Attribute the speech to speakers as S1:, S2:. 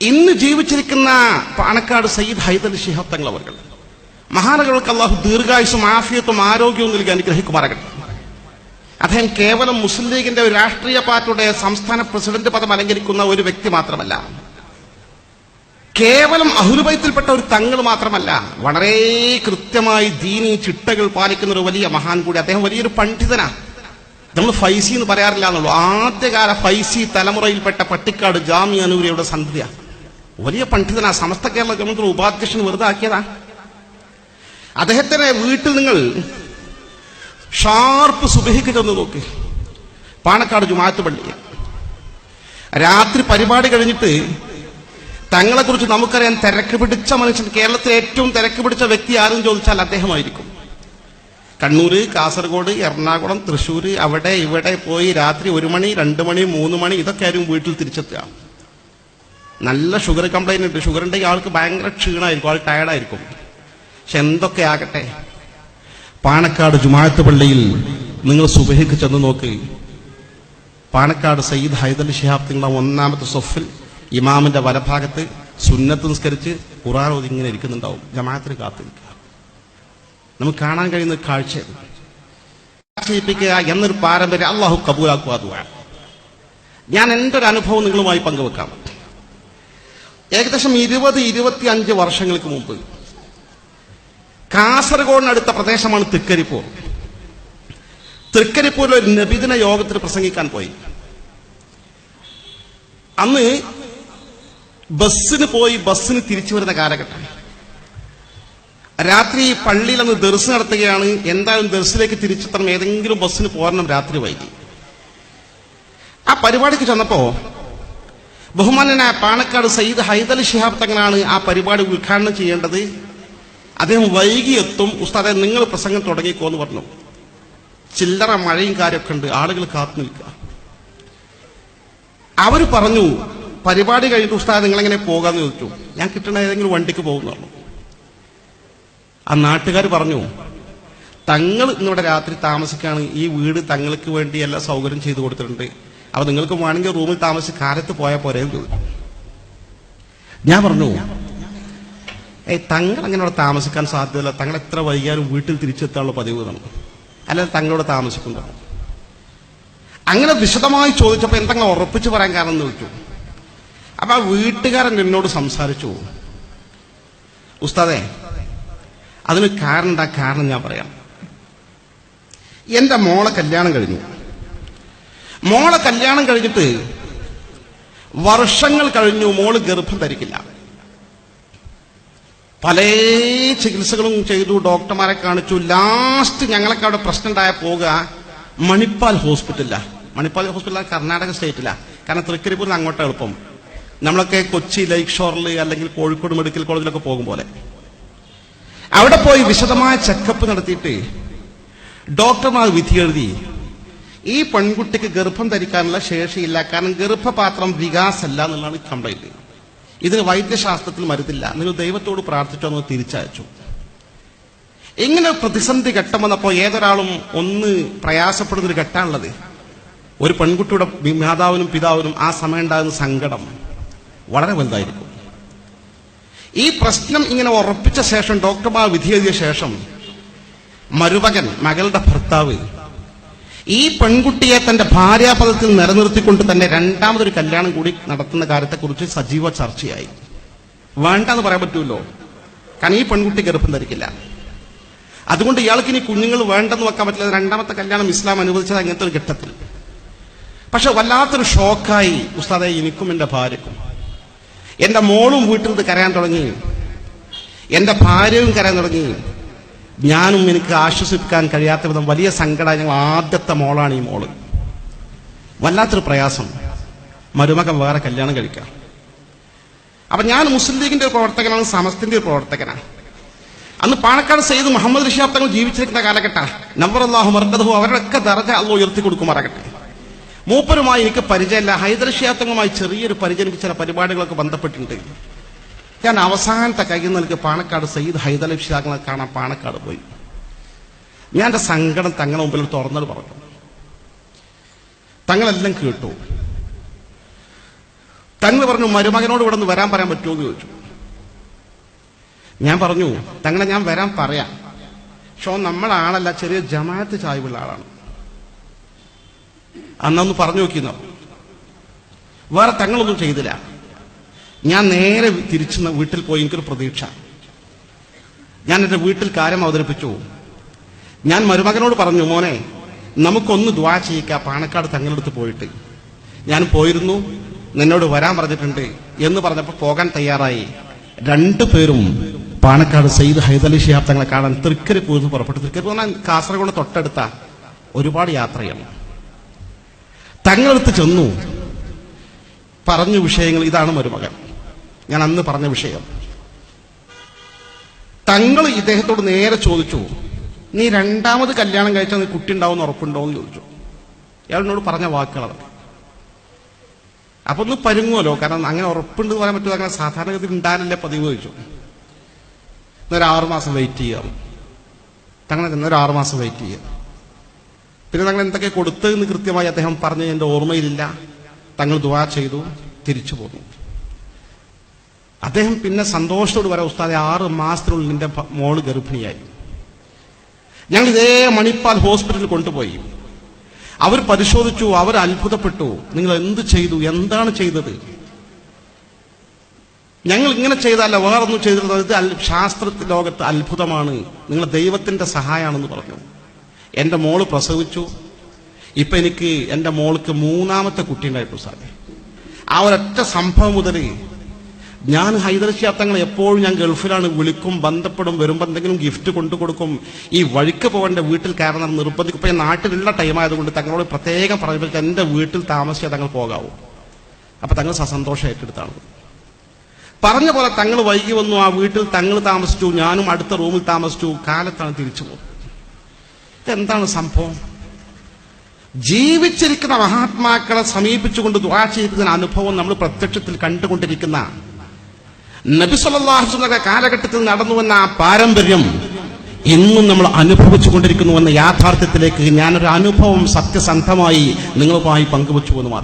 S1: ഇന്ന് ജീവിച്ചിരിക്കുന്ന പാണക്കാട് സയ്യിദ് ഹൈദർ ശിഹാബ് തങ്ങൾ അവർ മഹാനകൾക്ക് അള്ളാഹു ദീർഘായുസും ആഫിയത്തും ആരോഗ്യവും നൽകി അനുഗ്രഹിക്കുമാറാകട്ടെ. അദ്ദേഹം കേവലം മുസ്ലിം ലീഗിന്റെ ഒരു രാഷ്ട്രീയ പാർട്ടിയുടെ സംസ്ഥാന പ്രസിഡന്റ് പദം അലങ്കരിക്കുന്ന ഒരു വ്യക്തി മാത്രമല്ല. കേവലം അഹുലുബൈത്തിൽപ്പെട്ട ഒരു തങ്ങൾ മാത്രമല്ല വളരെ കൃത്യമായി ദീനി ചിട്ടകൾ പാലിക്കുന്ന ഒരു വലിയ മഹാൻ കൂടി അദ്ദേഹം വലിയൊരു പണ്ഡിതനാണ്. നമ്മൾ ഫൈസി എന്ന് പറയാറില്ല എന്നുള്ളൂ. ആദ്യകാല ഫൈസി തലമുറയിൽപ്പെട്ട പട്ടിക്കാട് ജാമ്യ അനൂരിയുടെ സന്ധ്യ വലിയ പണ്ഡിതനാ സമസ്ത കേരള ഗവൺമെന്റ് ഉപാധ്യക്ഷൻ വെറുതെ ആക്കിയതാ അദ്ദേഹത്തിന്റെ വീട്ടിൽ നിങ്ങൾ ഷാർപ്പ് സുബഹിക്ക് ചെന്ന് നോക്ക്. പാണക്കാട് ജുമാത്ത് പള്ളി രാത്രി പരിപാടി കഴിഞ്ഞിട്ട് തങ്ങളെക്കുറിച്ച് നമുക്കറിയാൻ തിരക്ക് പിടിച്ച മനുഷ്യൻ കേരളത്തിലെ ഏറ്റവും തിരക്ക് പിടിച്ച വ്യക്തി ആരും ചോദിച്ചാൽ അദ്ദേഹമായിരിക്കും. കണ്ണൂര് കാസർഗോഡ് എറണാകുളം തൃശ്ശൂർ അവിടെ ഇവിടെ പോയി രാത്രി ഒരു മണി രണ്ട് മണി മൂന്ന് മണി ഇതൊക്കെ ആരും വീട്ടിൽ തിരിച്ചെത്തുക. നല്ല ഷുഗർ കംപ്ലൈന്റ് ഉണ്ട്. ഷുഗർ ഉണ്ടെങ്കിൽ ആൾക്ക് ഭയങ്കര ക്ഷീണമായിരിക്കും ആൾ ടയർഡായിരിക്കും പക്ഷെ എന്തൊക്കെ ആകട്ടെ? പാണക്കാട് ജുമാഅത്ത് പള്ളിയിൽ നിങ്ങൾ സുബഹിക്ക് ചെന്ന് നോക്ക്. പാണക്കാട് സയ്യിദ് ഹൈദൽ ഷിഹാബ് തിങ്കള ഒന്നാമത്തെ സൊഫിൽ ഇമാമിന്റെ വലഭാഗത്ത് സുന്നത്ത് നിസ്കരിച്ച് ഖുറാൻ ഓതി ഇങ്ങനെ ഇരിക്കുന്നുണ്ടാവും. ജമാഅത്തിന് കാത്തു നിൽക്കുക നമുക്ക് കാണാൻ കഴിയുന്ന കാഴ്ച ചെയ്യിപ്പിക്കുക എന്നൊരു പാരമ്പര്യം അള്ളാഹു കബൂലാക്കുക ദുആ. ഞാൻ എന്റെ ഒരു അനുഭവം നിങ്ങളുമായി പങ്കുവെക്കാം? ഏകദേശം ഇരുപത് ഇരുപത്തി അഞ്ച് വർഷങ്ങൾക്ക് മുമ്പ് കാസർഗോഡിനടുത്ത പ്രദേശമാണ് തൃക്കരിപ്പൂർ. തൃക്കരിപ്പൂരിൽ ഒരു നബിദിന യോഗത്തിൽ പ്രസംഗിക്കാൻ പോയി. അന്ന് ബസ്സിന് പോയി ബസ്സിന് തിരിച്ചു വരുന്ന കാലഘട്ടം. രാത്രി പള്ളിയിൽ അന്ന് ദർസ് നടത്തുകയാണ്. എന്തായാലും ദർസിലേക്ക് തിരിച്ചെത്തണം. ഏതെങ്കിലും ബസ്സിന് പോരണം രാത്രി വൈകി. ആ പരിപാടിക്ക് ചെന്നപ്പോ ബഹുമാനനായ പാണക്കാട് സയ്യിദ് ഹൈദലി ഷിഹാബ് തങ്ങളാണ് ആ പരിപാടി ഉദ്ഘാടനം ചെയ്യേണ്ടത്. അദ്ദേഹം വൈകി എത്തും ഉസ്താദെ നിങ്ങൾ പ്രസംഗം തുടങ്ങിക്കോ എന്ന് പറഞ്ഞു. ചില്ലറ മഴയും കാര്യമൊക്കെ ഉണ്ട് ആളുകൾ കാത്തു നിൽക്കുക. അവർ പറഞ്ഞു പരിപാടി കഴിഞ്ഞിട്ട് ഉസ്താദ് നിങ്ങൾ എങ്ങനെ പോകാന്ന് ചോദിച്ചു. ഞാൻ കിട്ടണ ഏതെങ്കിലും വണ്ടിക്ക് പോകുന്നു ആ നാട്ടുകാർ പറഞ്ഞു തങ്ങൾ ഇന്നിവിടെ രാത്രി താമസിക്കാണ് ഈ വീട് തങ്ങൾക്ക് വേണ്ടി എല്ലാ സൗകര്യം ചെയ്തു കൊടുത്തിട്ടുണ്ട്. അപ്പൊ നിങ്ങൾക്ക് വേണമെങ്കിൽ റൂമിൽ താമസിച്ച് കാലത്ത് പോയാൽ പോരെ ഞാൻ പറഞ്ഞു ഏ തങ്ങൾ അങ്ങനെ അവിടെ താമസിക്കാൻ സാധ്യതയില്ല തങ്ങൾ എത്ര വൈകിയാലും വീട്ടിൽ തിരിച്ചെത്താനുള്ള പതിവ് നമുക്ക് അല്ലാതെ തങ്ങളോട് താമസിക്കുന്നു അങ്ങനെ വിശദമായി ചോദിച്ചപ്പോൾ എന്തെങ്കിലും ഉറപ്പിച്ച് പറയാൻ കാരണം എന്ന് ചോദിച്ചു. അപ്പൊ ആ വീട്ടുകാരൻ എന്നോട് സംസാരിച്ചു. ഉസ്താദേ അതിന് കാരണം എന്താ? കാരണം ഞാൻ പറയാം. എന്റെ മോളെ കല്യാണം കഴിഞ്ഞു. മോളെ കല്യാണം കഴിഞ്ഞിട്ട് വർഷങ്ങൾ കഴിഞ്ഞു മോൾ ഗർഭം ധരിക്കില്ല. പല ചികിത്സകളും ചെയ്തു ഡോക്ടർമാരെ കാണിച്ചു. ലാസ്റ്റ് ഞങ്ങളൊക്കെ അവിടെ പ്രശ്നം ഉണ്ടായ പോകുക മണിപ്പാൽ ഹോസ്പിറ്റലില്ല മണിപ്പാൽ ഹോസ്പിറ്റൽ കർണാടക സ്റ്റേറ്റിലാ. കാരണം തൃക്കരിപ്പൂരിൽ അങ്ങോട്ട് എളുപ്പം. നമ്മളൊക്കെ കൊച്ചി ലേക്ക് ഷോറിൽ അല്ലെങ്കിൽ കോഴിക്കോട് മെഡിക്കൽ കോളേജിലൊക്കെ പോകും പോലെ. അവിടെ പോയി വിശദമായ ചെക്കപ്പ് നടത്തിയിട്ട് ഡോക്ടർമാർ വിധി എഴുതി ഈ പെൺകുട്ടിക്ക് ഗർഭം ധരിക്കാനുള്ള ശേഷിയില്ല. കാരണം ഗർഭപാത്രം വികാസല്ല എന്നുള്ളതാണ് കംപ്ലൈന്റ് ഇതിന് വൈദ്യശാസ്ത്രത്തിൽ മരുന്നില്ല. നിങ്ങൾ ദൈവത്തോട് പ്രാർത്ഥിച്ചോ എന്ന് തിരിച്ചയച്ചു. എങ്ങനെ പ്രതിസന്ധി ഘട്ടം വന്നപ്പോൾ ഏതൊരാളും ഒന്ന് പ്രയാസപ്പെടുന്ന ഒരു ഘട്ടമാണുള്ളത്. ഒരു പെൺകുട്ടിയുടെ മാതാവിനും പിതാവിനും ആ സമയം ഉണ്ടാകുന്ന സങ്കടം വളരെ വലുതായിരിക്കും. ഈ പ്രശ്നം ഇങ്ങനെ ഉറപ്പിച്ച ശേഷം ഡോക്ടർമാർ വിധി ശേഷം മരുമകൻ മകളുടെ ഭർത്താവ് ഈ പെൺകുട്ടിയെ തന്റെ ഭാര്യാപദത്തിൽ നിലനിർത്തിക്കൊണ്ട് തന്നെ രണ്ടാമതൊരു കല്യാണം കൂടി നടത്തുന്ന കാര്യത്തെക്കുറിച്ച് സജീവ ചർച്ചയായി. വേണ്ടെന്ന് പറയാൻ പറ്റുമല്ലോ കാരണം ഈ പെൺകുട്ടി ഗർഭം ധരിക്കില്ല. അതുകൊണ്ട് ഇയാൾക്ക് ഇനി കുഞ്ഞുങ്ങൾ വേണ്ടെന്ന് വെക്കാൻ പറ്റില്ല. രണ്ടാമത്തെ കല്യാണം ഇസ്ലാം അനുവദിച്ചത് അങ്ങനത്തെ ഒരു ഘട്ടത്തിൽ. പക്ഷെ വല്ലാത്തൊരു ഷോക്കായി ഉസ്താദെ എനിക്കും എന്റെ ഭാര്യക്കും. എന്റെ മോളും വീട്ടിൽ നിന്ന് കരയാൻ തുടങ്ങി. എന്റെ ഭാര്യയും കരയാൻ തുടങ്ങി. ഞാനും എനിക്ക് ആശ്വസിപ്പിക്കാൻ കഴിയാത്ത വിധം വലിയ സങ്കടം ഞങ്ങൾ ആദ്യത്തെ മോളാണ് ഈ മോൾ. വല്ലാത്തൊരു പ്രയാസം. മരുമകൻ വേറെ കല്യാണം കഴിക്കാം. അപ്പൊ ഞാൻ മുസ്ലിം ലീഗിന്റെ ഒരു പ്രവർത്തകനാണ് സമസ്തിന്റെ ഒരു പ്രവർത്തകനാണ്. അന്ന് പാണക്കാട് സെയ്ദ് മുഹമ്മദ് ഋഷാബ് തങ്ങൾ ജീവിച്ചിരിക്കുന്ന കാലഘട്ട നമ്പർ അള്ളാഹു മർക്കതഹു അവരുടെയൊക്കെ ദർജ അള്ളാഹ് ഉയർത്തി കൊടുക്കുമാറാകട്ടെ. മൂപ്പരുമായി എനിക്ക് പരിചയമില്ല. ഹൈദർ ഷിയാത്തങ്ങളുമായി ചെറിയൊരു പരിചയം ചില പരിപാടികളൊക്കെ ബന്ധപ്പെട്ടിട്ടുണ്ട്. ഞാൻ അവസാനത്തെ കയ്യിൽ നിൽക്കുക പാണക്കാട് സയ്യിദ് ഹൈദലി ഷിയാബ് കാണാൻ പാണക്കാട് പോയി. ഞാൻ എന്റെ സങ്കടം തങ്ങളുടെ മുമ്പിൽ തുറന്നത് പറഞ്ഞു. തങ്ങളെല്ലാം കേട്ടു. തങ്ങൾ പറഞ്ഞു മരുമകനോട് ഇവിടെ നിന്ന് വരാൻ പറയാൻ പറ്റുമോ? എന്ന് ചോദിച്ചു. ഞാൻ പറഞ്ഞു തങ്ങളെ ഞാൻ വരാൻ പറയാം. പക്ഷോ നമ്മളാളല്ല ചെറിയ ജമാഅത്ത് ചായ്വുള്ള ആളാണ്. അന്നൊന്ന് പറഞ്ഞു നോക്കിയെന്നോ. വേറെ തങ്ങളൊന്നും ചെയ്തില്ല. ഞാൻ നേരെ തിരിച്ചു വീട്ടിൽ പോയി എനിക്കൊരു പ്രതീക്ഷ. ഞാൻ എന്റെ വീട്ടിൽ കാര്യം അവതരിപ്പിച്ചു. ഞാൻ മരുമകനോട് പറഞ്ഞു മോനെ നമുക്കൊന്ന് ദ്വാ ചെയ്യിക്ക. പാണക്കാട് തങ്ങളെടുത്ത് പോയിട്ട്. ഞാൻ പോയിരുന്നു നിന്നോട് വരാൻ പറഞ്ഞിട്ടുണ്ട് എന്ന് പറഞ്ഞപ്പോൾ പോകാൻ തയ്യാറായി. രണ്ടു പേരും പാണക്കാട് സയ്യിദ് ഹൈദലി ശിഹാബ് തങ്ങളെ കാണാൻ തൃക്കരി പോയിരുന്നു പുറപ്പെട്ടു. തൃക്കരി പോകാൻ കാസർഗോഡ് തൊട്ടടുത്ത ഒരുപാട് യാത്രയാണ്. തങ്ങളെടുത്ത് ചെന്നു. പറഞ്ഞു വിഷയങ്ങൾ ഇതാണ് മരുമകൻ. ഞാൻ അന്ന് പറഞ്ഞ വിഷയം. തങ്ങൾ ഇദ്ദേഹത്തോട് നേരെ ചോദിച്ചു നീ രണ്ടാമത് കല്യാണം കഴിച്ചാൽ നീ കുട്ടി ഉണ്ടാവും ഉറപ്പുണ്ടോ എന്ന് ചോദിച്ചു. ഇയാളിനോട് പറഞ്ഞ വാക്കുകളത് അപ്പൊ ഒന്ന് പരുങ്ങുമല്ലോ കാരണം അങ്ങനെ ഉറപ്പുണ്ട് എന്ന് പറയാൻ പറ്റുമോ അങ്ങനെ സാധാരണഗതിയിൽ ഉണ്ടാകാനല്ലേ പതിവ് ചോദിച്ചു. എന്നൊരു ആറു മാസം വെയിറ്റ് ചെയ്യാം. തങ്ങളെ എന്നൊരു ആറു മാസം വെയിറ്റ് ചെയ്യുക പിന്നെ തങ്ങൾ എന്തൊക്കെ കൊടുത്തു കൊടുത്തതെന്ന് കൃത്യമായി അദ്ദേഹം പറഞ്ഞു എന്റെ ഓർമ്മയിലില്ല. തങ്ങൾ ദുവാ ചെയ്തു തിരിച്ചു പോന്നു. അദ്ദേഹം പിന്നെ സന്തോഷത്തോട് വരാം ഉസ്താദെ ആറ് മാസത്തിനുള്ളിൽ നിന്റെ മോൾ ഗർഭിണിയായി. ഞങ്ങൾ ഇതേ മണിപ്പാൽ ഹോസ്പിറ്റലിൽ കൊണ്ടുപോയി. അവർ പരിശോധിച്ചു അവർ അത്ഭുതപ്പെട്ടു. നിങ്ങൾ എന്ത് ചെയ്തു? എന്താണ് ചെയ്തത്? ഞങ്ങൾ ഇങ്ങനെ ചെയ്തല്ല വേറൊന്നും ചെയ്തിരുന്നത് ഇത് ശാസ്ത്ര ലോകത്ത് അത്ഭുതമാണ്. നിങ്ങൾ ദൈവത്തിന്റെ സഹായമാണെന്ന് പറഞ്ഞു. എന്റെ മോൾ പ്രസവിച്ചു. ഇപ്പൊ എനിക്ക് എന്റെ മോൾക്ക് മൂന്നാമത്തെ കുട്ടി ഉണ്ടായിട്ടു സാറേ ആ ഒരൊറ്റ സംഭവം മുതൽ ഞാൻ ഹൈദർശാത്തങ്ങൾ എപ്പോഴും ഞാൻ ഗൾഫിലാണ് വിളിക്കും ബന്ധപ്പെടും വരുമ്പോൾ എന്തെങ്കിലും ഗിഫ്റ്റ് കൊണ്ടു കൊടുക്കും. ഈ വഴിക്ക് പോകേണ്ട വീട്ടിൽ കയറണം നിർബന്ധിക്കും. ഇപ്പൊ നാട്ടിലുള്ള ടൈം ആയതുകൊണ്ട് തങ്ങളോട് പ്രത്യേകം പറഞ്ഞു എന്റെ വീട്ടിൽ താമസിച്ചാൽ തങ്ങൾ പോകാവൂ. അപ്പൊ തങ്ങൾ സസന്തോഷം ഏറ്റെടുത്താണ്. പറഞ്ഞ പോലെ തങ്ങൾ വൈകി വന്നു ആ വീട്ടിൽ തങ്ങൾ താമസിച്ചു ഞാനും അടുത്ത റൂമിൽ താമസിച്ചു കാലത്താണ് തിരിച്ചു പോകുന്നത്. ഇതെന്താണ് സംഭവം? ജീവിച്ചിരിക്കുന്ന മഹാത്മാക്കളെ സമീപിച്ചുകൊണ്ട് ദ്വാ ചെയ്തതിന് അനുഭവം നമ്മൾ പ്രത്യക്ഷത്തിൽ കണ്ടുകൊണ്ടിരിക്കുന്ന നബിസ്വല്ലാഹുസ്ലക കാലഘട്ടത്തിൽ നടന്നുവെന്ന ആ പാരമ്പര്യം എന്നും നമ്മൾ അനുഭവിച്ചുകൊണ്ടിരിക്കുന്നു എന്ന യാഥാർത്ഥ്യത്തിലേക്ക് ഞാനൊരു അനുഭവം സത്യസന്ധമായി നിങ്ങളുമായി പങ്കുവച്ചു മാത്രം